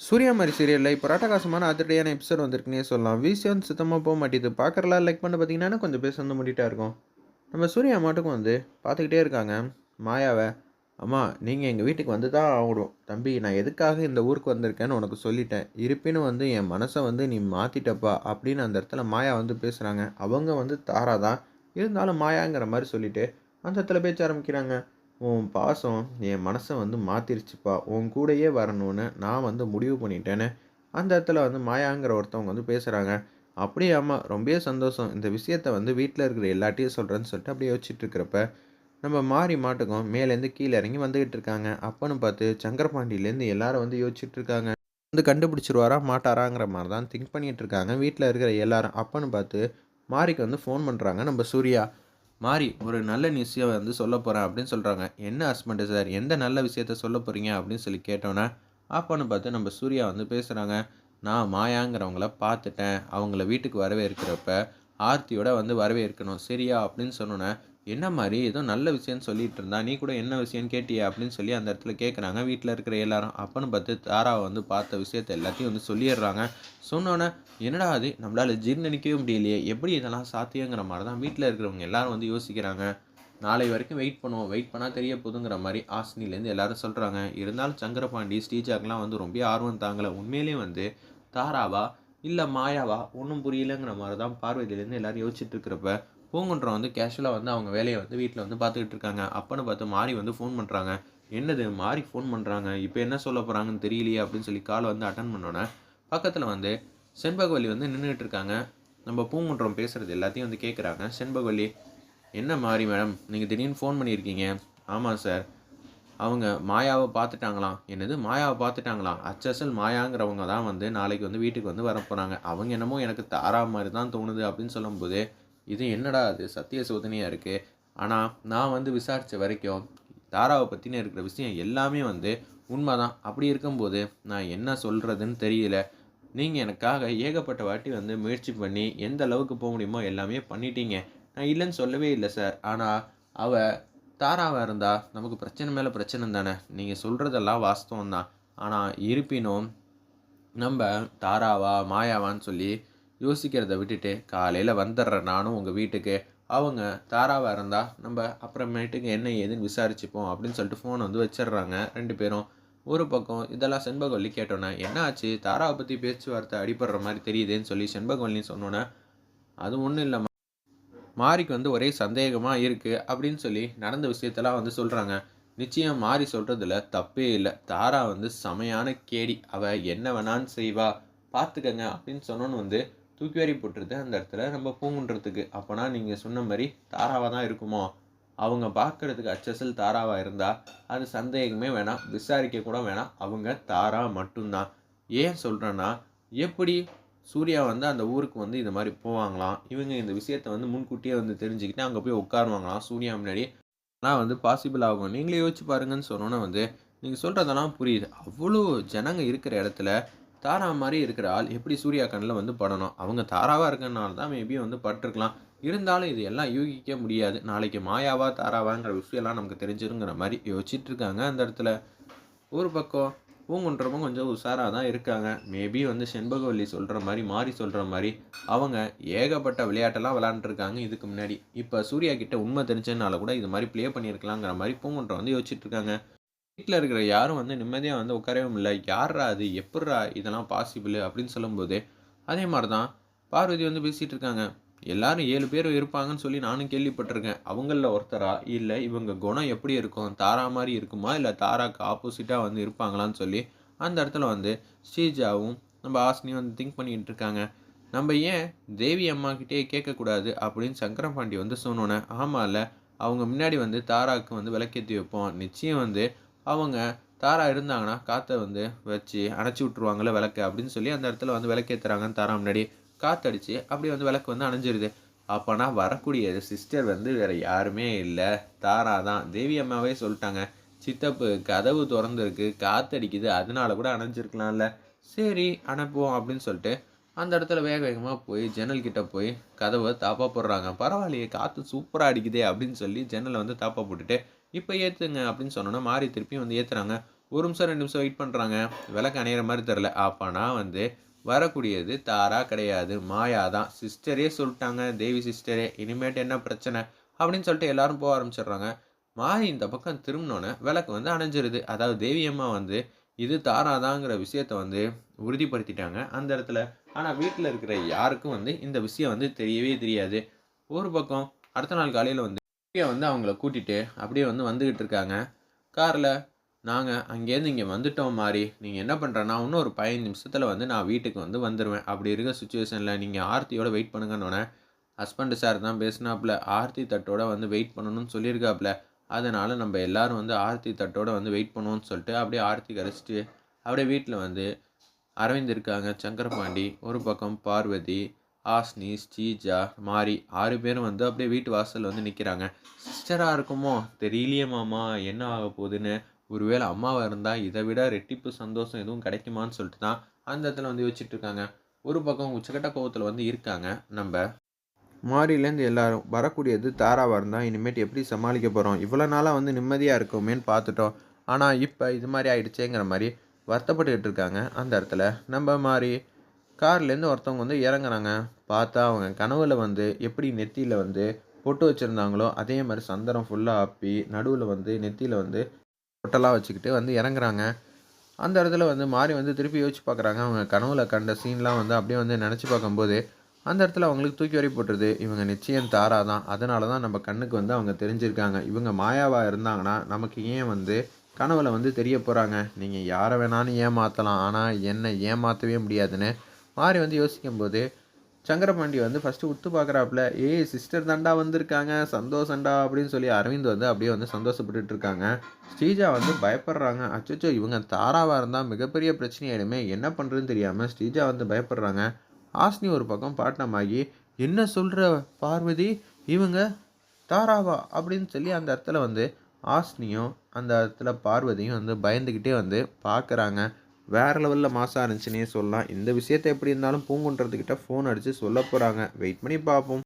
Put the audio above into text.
சூர்யா மாதிரி சீரியலில் இப்போ ராட்டகாசமான அதிரடியான எபிசோட் வந்திருக்குன்னே சொல்லலாம். வீசியும் சுத்தமாக போக மாட்டேது. பார்க்குறலாம் லைக் பண்ண பார்த்தீங்கன்னா கொஞ்சம் பேச வந்து முடிட்டா இருக்கும். நம்ம சூர்யா மாட்டுக்கும் வந்து பார்த்துக்கிட்டே இருக்காங்க. மாயாவை அம்மா நீங்கள் எங்கள் வீட்டுக்கு வந்து தான் ஆகணும். தம்பி நான் எதுக்காக இந்த ஊருக்கு வந்திருக்கேன்னு உனக்கு சொல்லிட்டேன். இருப்பினும் வந்து என் மனசை வந்து நீ மாற்றிட்டப்பா அப்படின்னு அந்த இடத்துல மாயா வந்து பேசுகிறாங்க அவங்க வந்து தாரா தான். இருந்தாலும் மாயாங்கிற மாதிரி சொல்லிவிட்டு அந்த இடத்துல பேச்ச ஆரம்பிக்கிறாங்க. உன் பாசம் என் மனசை வந்து மாற்றிருச்சுப்பா உன் கூடயே வரணும்னு நான் வந்து முடிவு பண்ணிட்டேன்னு அந்த இடத்துல வந்து மாயாங்கிற ஒருத்தவங்க வந்து பேசுகிறாங்க அப்படியே ரொம்பவே சந்தோஷம். இந்த விஷயத்த வந்து வீட்டில் இருக்கிற எல்லாட்டையும் சொல்கிறேன்னு சொல்லிட்டு அப்படியே வச்சுட்டு இருக்கிறப்ப நம்ம மாறி மாட்டுக்கும். மேலேருந்து கீழே இறங்கி வந்துக்கிட்டு இருக்காங்க. அப்பன்னு பார்த்து சங்கரபாண்டியிலேருந்து எல்லாரும் வந்து யோசிச்சுட்டு இருக்காங்க. வந்து கண்டுபிடிச்சிருவாரா மாட்டாராங்கிற மாதிரி தான் திங்க் பண்ணிகிட்டு இருக்காங்க. வீட்டில் இருக்கிற எல்லாரும். அப்பன்னு பார்த்து மாரிக்கு வந்து ஃபோன் பண்ணுறாங்க நம்ம சூர்யா. மாறி ஒரு நல்ல விஷயம் வந்து சொல்ல போகிறேன் அப்படின்னு சொல்கிறாங்க என்ன ஹஸ்பண்டு சார்? எந்த நல்ல விஷயத்த சொல்ல போகிறீங்க அப்படின்னு சொல்லி கேட்டோன்னே அப்போன்னு பார்த்து நம்ம சூர்யா வந்து பேசுகிறாங்க நான் மாயாங்கிறவங்கள பார்த்துட்டேன். அவங்கள வீட்டுக்கு வரவேற்கிறப்ப ஆர்த்தியோட வந்து வரவேற்கணும். சரியா அப்படின்னு சொன்னோன்னே என்ன மாதிரி ஏதோ நல்ல விஷயம்னு சொல்லிட்டு இருந்தா நீ கூட என்ன விஷயம்னு கேட்டியா அப்படின்னு சொல்லி அந்த இடத்துல கேட்குறாங்க வீட்டில் இருக்கிற எல்லாரும். அப்பன்னு பார்த்து தாராவை வந்து பார்த்த விஷயத்த எல்லாத்தையும் வந்து சொல்லிடுறாங்க. சொன்னோன்னே என்னடா அது? நம்மளால் ஜீர்ணிக்கவே முடியலையே. எப்படி இதெல்லாம் சாத்தியங்கிற மாதிரி தான் வீட்டில் இருக்கிறவங்க எல்லாரும் வந்து யோசிக்கிறாங்க. நாளை வரைக்கும் வெயிட் பண்ணுவோம். வெயிட் பண்ணால் தெரிய போதுங்கிற மாதிரி ஆசினிலேருந்து எல்லாரும் சொல்கிறாங்க இருந்தாலும் சங்கரபாண்டி ஸ்ரீஜாக்கெலாம் வந்து ரொம்ப ஆர்வம் தாங்கலை. உண்மையிலேயே வந்து தாராவா இல்லை மாயாவா? ஒன்றும் புரியலங்கிற மாதிரி தான் பார்வதியிலேருந்து எல்லாரும் யோசிச்சுட்டு இருக்கிறப்ப பூங்குன்றம் வந்து கேஷுவலாக வந்து அவங்க வேலையை வந்து வீட்டில் வந்து பார்த்துக்கிட்டு இருக்காங்க. அப்பன்னு பார்த்து மாறி வந்து ஃபோன் பண்ணுறாங்க என்னது மாறி ஃபோன் பண்ணுறாங்க இப்போ என்ன சொல்ல போகிறாங்கன்னு தெரியலையே அப்படின்னு சொல்லி கால் வந்து அட்டன் பண்ணோன்னே பக்கத்தில் வந்து செண்பகவல்லி வந்து நின்றுட்டு இருக்காங்க. நம்ம பூங்குன்றம் பேசுகிறது எல்லாத்தையும் வந்து கேட்குறாங்க செண்பகவல்லி என்ன மாறி மேடம் நீங்கள் திடீர்னு ஃபோன் பண்ணியிருக்கீங்க. ஆமாம் சார் அவங்க மாயாவை பார்த்துட்டாங்களாம். என்னது? மாயாவை பார்த்துட்டாங்களாம். அச்சசல் மாயாங்கிறவங்க தான் வந்து நாளைக்கு வந்து வீட்டுக்கு வந்து வர போகிறாங்க அவங்க என்னமோ எனக்கு தாரா மாதிரி தான் தோணுது அப்படின்னு சொல்லும்போது இது என்னடா அது சத்திய சோதனையாக இருக்குது ஆனால் நான் வந்து விசாரித்த வரைக்கும் தாராவை பற்றின இருக்கிற விஷயம் எல்லாமே வந்து உண்மை தான் அப்படி இருக்கும்போது நான் என்ன சொல்கிறதுன்னு தெரியல. நீங்கள் எனக்காக ஏகப்பட்ட வாட்டி வந்து முயற்சி பண்ணி எந்த அளவுக்கு போக முடியுமோ எல்லாமே பண்ணிட்டீங்க. நான் இல்லைன்னு சொல்லவே இல்லை சார். ஆனால் அவள் தாராவாக இருந்தால் நமக்கு பிரச்சனை மேலே பிரச்சனை தானே? நீங்கள் சொல்கிறதெல்லாம் வாஸ்தவம் தான் ஆனால் இருப்பினும் நம்ம தாராவா மாயாவான்னு சொல்லி யோசிக்கிறத விட்டுட்டு காலையில் வந்துடுறேன் நானும் உங்கள் வீட்டுக்கு. அவங்க தாராவாக இருந்தால் நம்ம அப்புறமேட்டுக்கு என்ன ஏதுன்னு விசாரிச்சுப்போம் அப்படின்னு சொல்லிட்டு ஃபோன் வந்து வச்சிடுறாங்க ரெண்டு பேரும். ஒரு பக்கம் இதெல்லாம் செண்பகவல்லி கேட்டோன்னே என்ன ஆச்சு? தாராவை பற்றி பேச்சுவார்த்தை அடிபடுற மாதிரி தெரியுதுன்னு சொல்லி செண்பகவல்லின்னு சொன்னோன்னே அது ஒன்றும் இல்லை மாரிக்கு வந்து ஒரே சந்தேகமாக இருக்குது அப்படின்னு சொல்லி நடந்த விஷயத்தெல்லாம் வந்து சொல்கிறாங்க நிச்சயம் மாறி சொல்கிறதுல தப்பே இல்லை. தாரா வந்து செமையான கேடி. அவள் என்ன வேணான்னு செய்வா. பார்த்துக்கங்க அப்படின்னு சொன்னோன்னு வந்து தூக்கி வாரி போட்டுருது. அந்த இடத்துல நம்ம பூங்குன்றதுக்கு. அப்போனா நீங்கள் சொன்ன மாதிரி தாராவாக தான் இருக்குமோ? அவங்க பார்க்குறதுக்கு அச்சசல் தாராவாக இருந்தால் அது சந்தேகமே வேணாம். விசாரிக்க கூட வேணாம். அவங்க தாரா மட்டும்தான். ஏன் சொல்கிறேன்னா எப்படி சூர்யா வந்து அந்த ஊருக்கு வந்து இந்த மாதிரி போவாங்களாம். இவங்க இந்த விஷயத்த வந்து முன்கூட்டியே வந்து தெரிஞ்சுக்கிட்டு அங்கே போய் உட்காருவாங்களாம். சூர்யா முன்னாடி. ஆனால் வந்து பாசிபிள் ஆகும். நீங்களே யோசிச்சு பாருங்கன்னு சொன்னோன்னே வந்து நீங்கள் சொல்கிறதெல்லாம் புரியுது. அவ்வளோ ஜனங்க இருக்கிற இடத்துல தாரா மாதிரி இருக்கிற ஆள் எப்படி சூர்யா கண்ணில் வந்து படணும்? அவங்க தாராவாக இருக்கனால தான் மேபி வந்து பட்டிருக்கலாம். இருந்தாலும் இது எல்லாம் யூகிக்க முடியாது. நாளைக்கு மாயாவா தாராவாங்கிற விஷயம்லாம் நமக்கு தெரிஞ்சிருங்கிற மாதிரி யோசிச்சுட்டு இருக்காங்க அந்த இடத்துல. ஒரு பக்கம் பூங்குன்றமும் கொஞ்சம் உஷாராக தான் இருக்காங்க. மேபி வந்து செண்பகவல்லி சொல்கிற மாதிரி மாறி சொல்கிற மாதிரி அவங்க ஏகப்பட்ட விளையாட்டெல்லாம் விளாண்டுருக்காங்க இதுக்கு முன்னாடி. இப்போ சூர்யா கிட்ட உண்மை தெரிஞ்சதுனால கூட இது மாதிரி ப்ளே பண்ணியிருக்கலாங்கிற மாதிரி பூங்குன்றம் வந்து யோசிச்சுட்டு இருக்காங்க வீட்டில் இருக்கிற யாரும் வந்து நிம்மதியாக வந்து உட்காரவும் இல்லை. யாரா அது எப்பட்றா இதெல்லாம் பாசிபிள் அப்படின்னு சொல்லும்போது அதே மாதிரி தான் பார்வதி வந்து பேசிகிட்டு இருக்காங்க எல்லாரும் ஏழு பேர் இருப்பாங்கன்னு சொல்லி நானும் கேள்விப்பட்டிருக்கேன். அவங்களில் ஒருத்தரா? இல்லை இவங்க குணம் எப்படி இருக்கும்? தாரா மாதிரி இருக்குமா? இல்லை தாராக்கு ஆப்போசிட்டாக வந்து இருப்பாங்களான்னு சொல்லி அந்த இடத்துல வந்து ஸ்ரீஜாவும் நம்ம ஆசினியும் வந்து திங்க் பண்ணிகிட்டு இருக்காங்க. நம்ம ஏன் தேவி அம்மாக்கிட்டே கேட்கக்கூடாது அப்படின்னு சங்கரம் பாண்டி வந்து சொன்னோன்னே ஆமாம் இல்லை அவங்க முன்னாடி வந்து தாராக்கு வந்து விளக்கேற்றி வைப்போம். நிச்சயம் வந்து அவங்க தாரா இருந்தாங்கன்னா காற்றை வந்து வச்சு அணைச்சி விட்ருவாங்கள்ல விளக்கு அப்படின்னு சொல்லி அந்த இடத்துல வந்து விளக்கேற்றுறாங்கன்னு தாரா முன்னாடி காற்றடிச்சு அப்படி வந்து விளக்கு வந்து அணைஞ்சிருது. அப்போனா வரக்கூடிய சிஸ்டர் வந்து வேறு யாருமே இல்லை. தாரா தான். தேவி அம்மாவே சொல்லிட்டாங்க. சித்தப்பு கதவு திறந்துருக்கு காற்றடிக்குது அதனால கூட அணைஞ்சிருக்கலாம்ல. சரி அனுப்புவோம் அப்படின்னு சொல்லிட்டு அந்த இடத்துல வேக வேகமாக போய் ஜன்னல் கிட்ட போய் கதவை தாப்பா போடுறாங்க. பரவாயில்லையே காற்று சூப்பராக அடிக்குதே அப்படின்னு சொல்லி ஜன்னலை வந்து தாப்பா போட்டுட்டு இப்போ ஏற்றுங்க அப்படின்னு சொன்னோன்னா மாறி திருப்பி வந்து ஏற்றுறாங்க ஒரு நிமிஷம் ரெண்டு நிமிஷம் வெயிட் பண்ணுறாங்க விளக்கு அணையிற மாதிரி தெரில அப்போனா வந்து வரக்கூடியது தாரா கிடையாது மாயா தான் சிஸ்டரே சொல்லிட்டாங்க தேவி சிஸ்டரே இனிமேட்டு என்ன பிரச்சனை? அப்படின்னு சொல்லிட்டு எல்லாரும் போக ஆரம்பிச்சிடுறாங்க. மாறி இந்த பக்கம் திரும்பினோன்னே விளக்கு வந்து அணைஞ்சிருது. அதாவது தேவியம்மா வந்து இது தாராதாங்கிற விஷயத்த வந்து உறுதிப்படுத்திட்டாங்க அந்த இடத்துல. ஆனால் வீட்டில் இருக்கிற யாருக்கும் வந்து இந்த விஷயம் வந்து தெரியவே தெரியாது. ஒரு பக்கம் அடுத்த நாள் காலையில் வந்து வந்து அவங்கள கூட்டிகிட்டு அப்படியே வந்து வந்துக்கிட்டு இருக்காங்க. காரில் நாங்கள் அங்கேருந்து இங்கே வந்துட்டோம் மாதிரி நீங்கள் என்ன பண்ணுறேன்னா இன்னும் ஒரு பதினஞ்சு நிமிஷத்தில் வந்து நான் வீட்டுக்கு வந்து வந்துடுவேன் அப்படி இருக்க சுச்சுவேஷனில் நீங்கள் ஆர்த்தியோட வெயிட் பண்ணுங்கன்னொன்னே ஹஸ்பண்டு சார் தான் பேசினாப்புல ஆர்த்தி தட்டோட வந்து வெயிட் பண்ணணும்னு சொல்லியிருக்காப்புல அதனால் நம்ம எல்லோரும் வந்து ஆர்த்தி தட்டோட வந்து வெயிட் பண்ணுவோம்னு சொல்லிட்டு அப்படியே ஆர்த்தி கரைச்சிட்டு அப்படியே வீட்டில் வந்து அரவிந்த் இருக்காங்க சங்கரபாண்டி ஒரு பக்கம் பார்வதி ஆஸ்னி ஸ்ரீஜா மாரி ஆறு பேரும் வந்து அப்படியே வீட்டு வாசலில் வந்து நிற்கிறாங்க சிஸ்டராக இருக்குமோ? தெரியலையே மாமா என்ன ஆக போகுதுன்னு ஒருவேளை அம்மாவாக இருந்தால் இதை விட ரெட்டிப்பு சந்தோஷம் எதுவும் கிடைக்குமான்னு சொல்லிட்டு தான் அந்த இடத்துல வந்து யோசிச்சுட்டு இருக்காங்க. ஒரு பக்கம் உச்சக்கட்ட கோவத்தில் வந்து இருக்காங்க. நம்ம மாரிலேருந்து எல்லாரும் வரக்கூடியது தாராவாக இருந்தால் இனிமேட்டு எப்படி சமாளிக்க போகிறோம் இவ்வளோ நாளாக வந்து நிம்மதியாக இருக்கோமேன்னு பார்த்துட்டோம். ஆனால் இப்போ இது மாதிரி ஆயிடுச்சேங்கிற மாதிரி வருத்தப்பட்டுக்கிட்டு இருக்காங்க அந்த இடத்துல. நம்ம மாதிரி கார்லேருந்து ஒருத்தவங்க வந்து இறங்குறாங்க. பார்த்தா அவங்க கனவுல வந்து எப்படி நெத்தியில் வந்து பொட்டு வச்சுருந்தாங்களோ அதே மாதிரி சந்தனம் ஃபுல்லாக ஆப்பி நடுவில் வந்து நெத்தியில் வந்து பொட்டெல்லாம் வச்சுக்கிட்டு வந்து இறங்குறாங்க. அந்த இடத்துல வந்து மாறி வந்து திருப்பி யோசிச்சு பார்க்குறாங்க அவங்க கனவுல கண்ட சீன்லாம் வந்து அப்படியே வந்து நினச்சி பார்க்கும்போது அந்த இடத்துல அவங்களுக்கு தூக்கி வரி போட்டுருது. இவங்க நிச்சயம் தாரா தான் அதனால தான் நம்ம கண்ணுக்கு வந்து அவங்க தெரிஞ்சிருக்காங்க. இவங்க மாயாவாக இருந்தாங்கன்னா நமக்கு ஏன் வந்து கனவுல வந்து தெரிய போகிறாங்க நீங்கள் யாரை வேணாலும் ஏமாற்றலாம் ஆனால் என்னை ஏமாற்றவே முடியாதுன்னு மாறி வந்து யோசிக்கும்போது சங்கரபாண்டி வந்து ஃபஸ்ட்டு உத்து பார்க்குறாப்புல ஏய் சிஸ்டர் தாண்டா வந்திருக்காங்க சந்தோஷண்டா அப்படின்னு சொல்லி அரவிந்த் வந்து அப்படியே வந்து சந்தோஷப்பட்டுட்டு இருக்காங்க ஸ்ரீஜா வந்து பயப்படுறாங்க. அச்சோ இவங்க தாராவாக இருந்தால் மிகப்பெரிய பிரச்சனையாயிடுமே என்ன பண்ணுறதுன்னு தெரியாமல் ஸ்ரீஜா வந்து பயப்படுறாங்க. ஆஸ்னி ஒரு பக்கம் பாட்டமாகி என்ன சொல்கிற பார்வதி? இவங்க தாராவா? அப்படின்னு சொல்லி அந்த இடத்துல வந்து ஆஸ்னியும் அந்த இடத்துல பார்வதியும் வந்து பயந்துக்கிட்டே வந்து பார்க்குறாங்க வேறு லெவலில் மாசாக இருந்துச்சுன்னே சொல்லலாம். இந்த விஷயத்தை எப்படி இருந்தாலும் பூங்குன்றதுக்கிட்ட ஃபோன் அடித்து சொல்ல போகிறாங்க வெயிட் பண்ணி பார்ப்போம்.